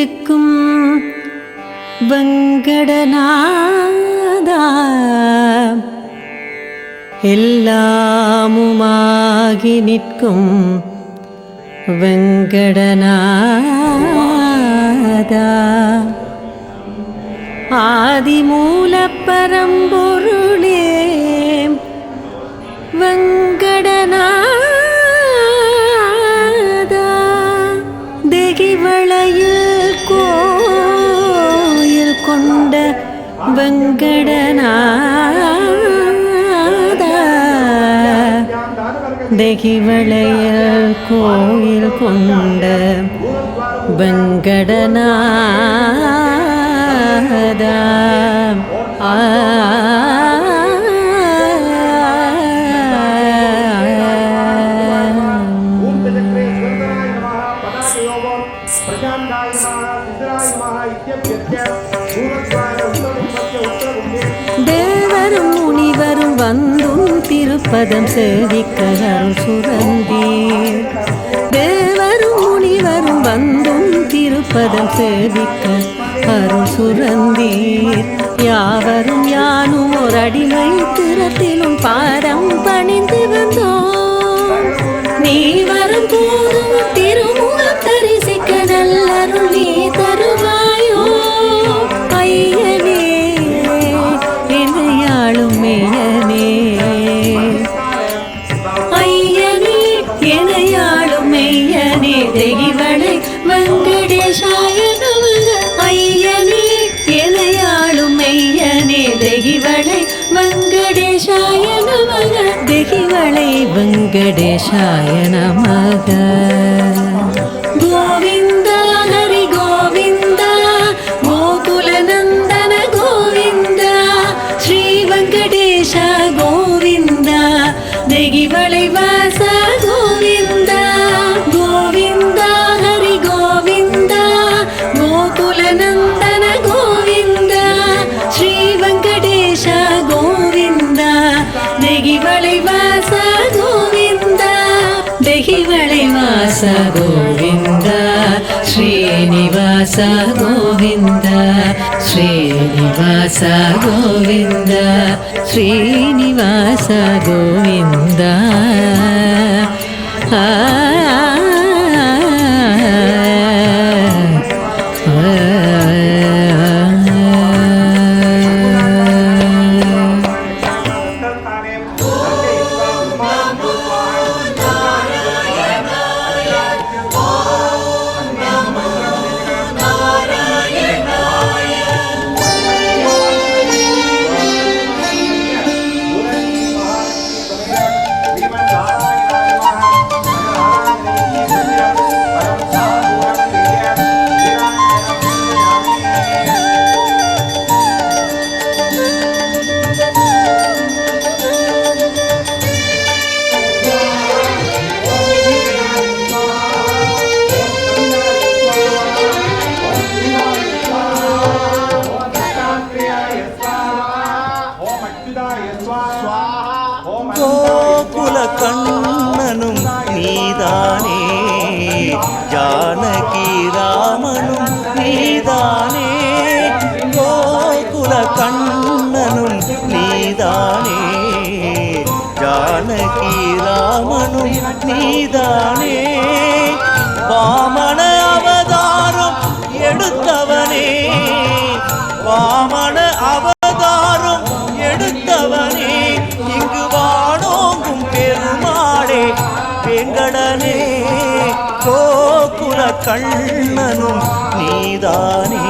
இருக்கும் வெங்கடநாதா. எல்லாமுமாகி நிற்கும் வெங்கடநாதா. ஆதிமூல பரம்பொரு வெங்கடநாதா தெகிவளையில் கோயில் கொண்ட வெங்கடநாதா. ஆ பதம் சேவிக்க அருள் சுரந்தீர். தேவரும் முனிவரும் வந்தும் திருப்பதம் சேவிக்க அருள் சுரந்தீர். யாவரும் யானும் ஒரு அடிமை திறத்திலும் பாரம் பணிந்து வந்தோம். நீ வரும் போதும் വെങ്കടേശായ നമഃ. வாச கோவிந்த ஸ்ரீனிவாச கோவிந்த ஸ்ரீனிவாச கோவிந்த ஸ்ரீனிவாச கோவிந்த கண்ணனும் நீதானே ஜானகி ராமனும் நீதானே. வாமன அவதாரம் எடுத்தவனே வாமன அவதாரம் எடுத்தவனே. இங்கு வானோங்கும் பெருமாளே வெங்கடனே கோகுல கண்ணனும் நீதானே.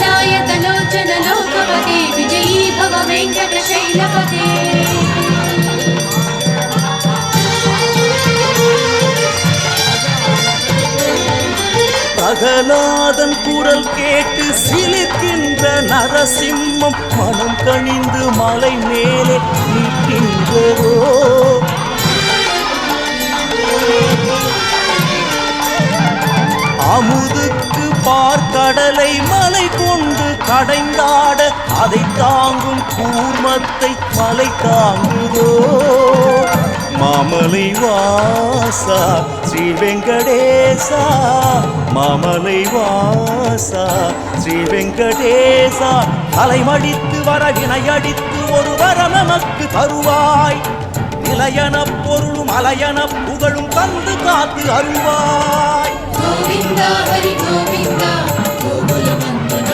गजाननायतलोचन लोकपते அகலாதன் குரல் கேட்டு சிலிர்க்கின்ற நரசிம்மம் மனம் கணிந்து மலை மேலே நிற்கின்றதோ? அமுதுக்கு பார்க்கடலை மலை கடைந்தாட அதை தாங்கும் கூர்மத்தை மலை தாங்குதோ? மாமலை வாசா ஸ்ரீ வெங்கடேசா. மாமலை வாசா ஸ்ரீ வெங்கடேசா. தலைமடித்து வர வினையடித்து ஒரு வரம் நமக்கு தருவாய். நிலையன பொருளும் அலையன புகழும் தந்து காத்து அருள்வாய். கோவிந்தா கோவிந்தா.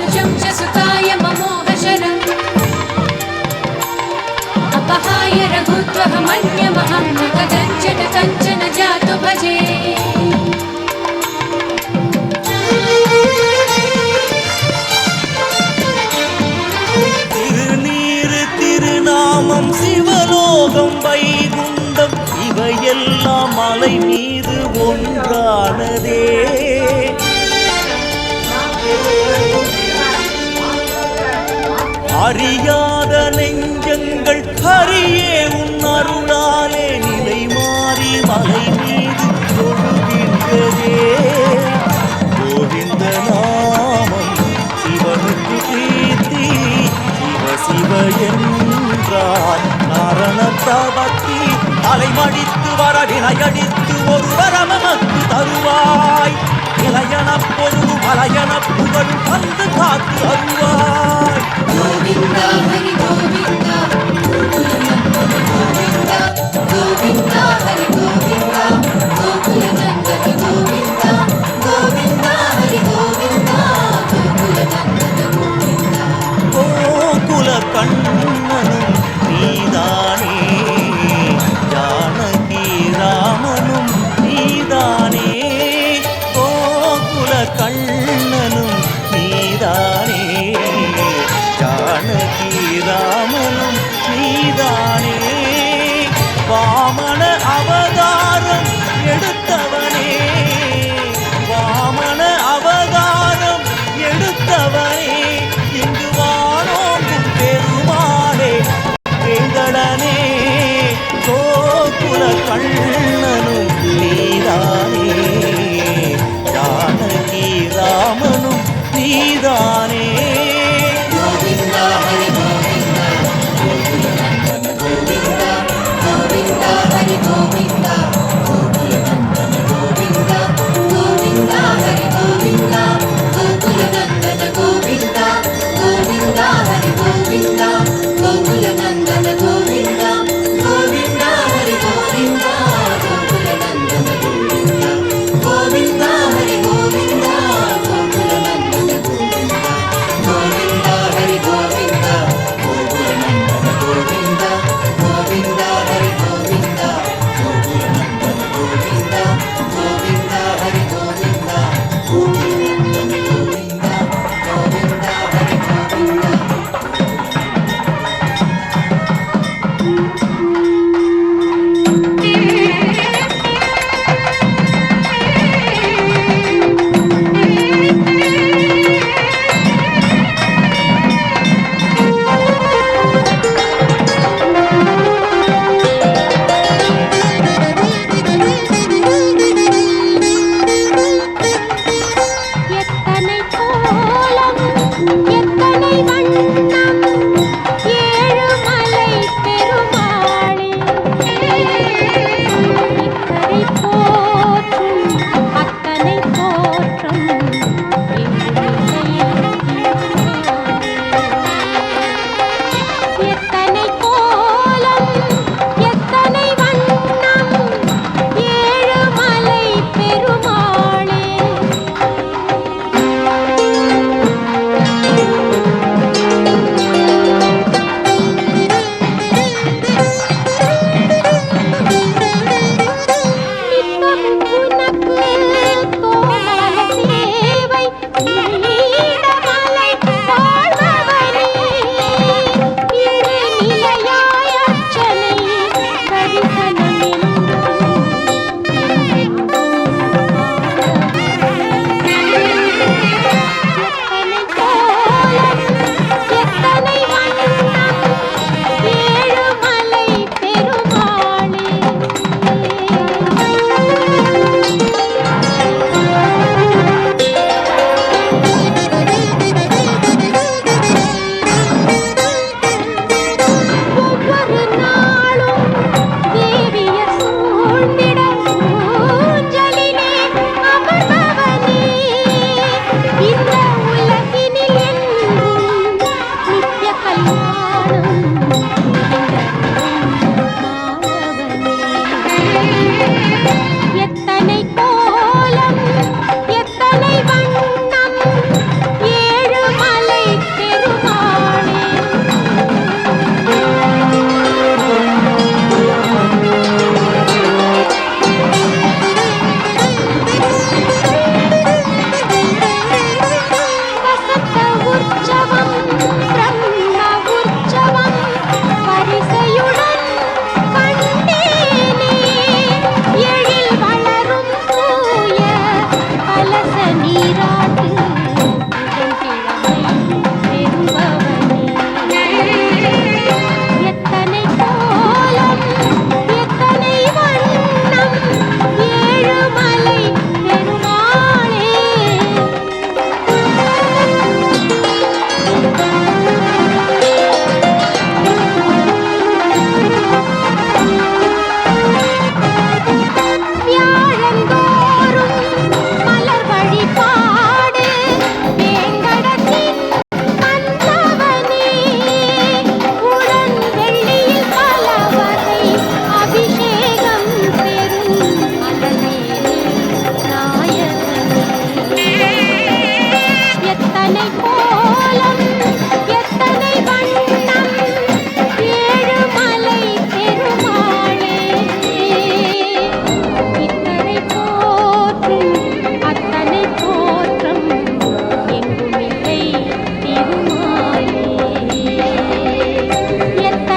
रानुजं च सुताय ममोहशरम् अपहाय रघुत्वहमन्यमहं न कदञ्चन कञ्चन जातु भजे। அறியாத நெஞ்சங்கள் ஹரியே உன் அருளாலே நிலை மாறி மலை மீது தொழுகின்றதே. கோவிந்த நாமம் சிவனுக்கு பிரீத்தி சிவ சிவ என்றார். மரணத்தவத்தி அலைமடித்து வர வினையடித்து ஒரு வரமக்கு தருவாய். இளையன பொருள் மலையன புகழ் வந்து காத்து அருவாய் కన్నును నీదా